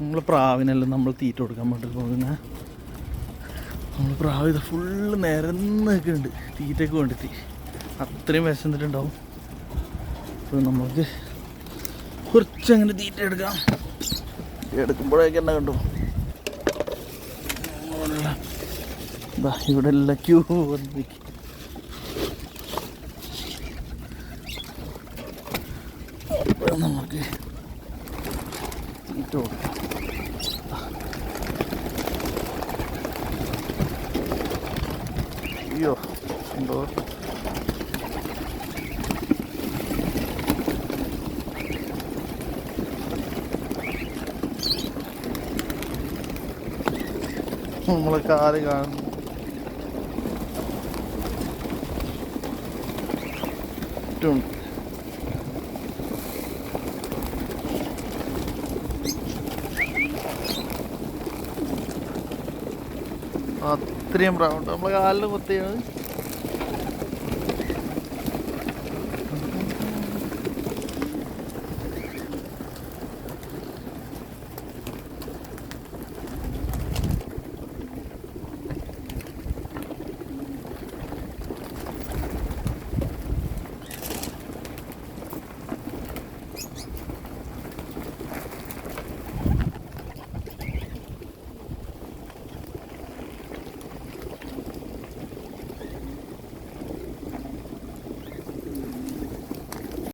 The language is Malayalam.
നമ്മൾ പ്രാവിനെല്ലാം നമ്മൾ തീറ്റ കൊടുക്കാൻ വേണ്ടി പോകുന്ന. നമ്മൾ പ്രാവ് ഇത് ഫുള്ള് നിരന്ന് നിൽക്കുന്നുണ്ട് തീറ്റയ്ക്ക് വേണ്ടിയിട്ട് അത്രയും വിശന്നിട്ടുണ്ടാവും. അപ്പോൾ നമുക്ക് കുറച്ചങ്ങനെ തീറ്റ എടുക്കാം. എടുക്കുമ്പോഴേക്ക് എന്നെ കണ്ടു. ഇവിടെ എല്ലാം ക്യൂ വന്ന് നിൽക്കും നമുക്ക് തീറ്റ കൊടുക്കാം. അയ്യോ എന്തോ നമ്മളെ കാല് കാണുന്നു ചുറ്റുണ്ട് ഇത്രയും റൗണ്ട് നമ്മൾ കാലിൽ കുത്തിയാണ്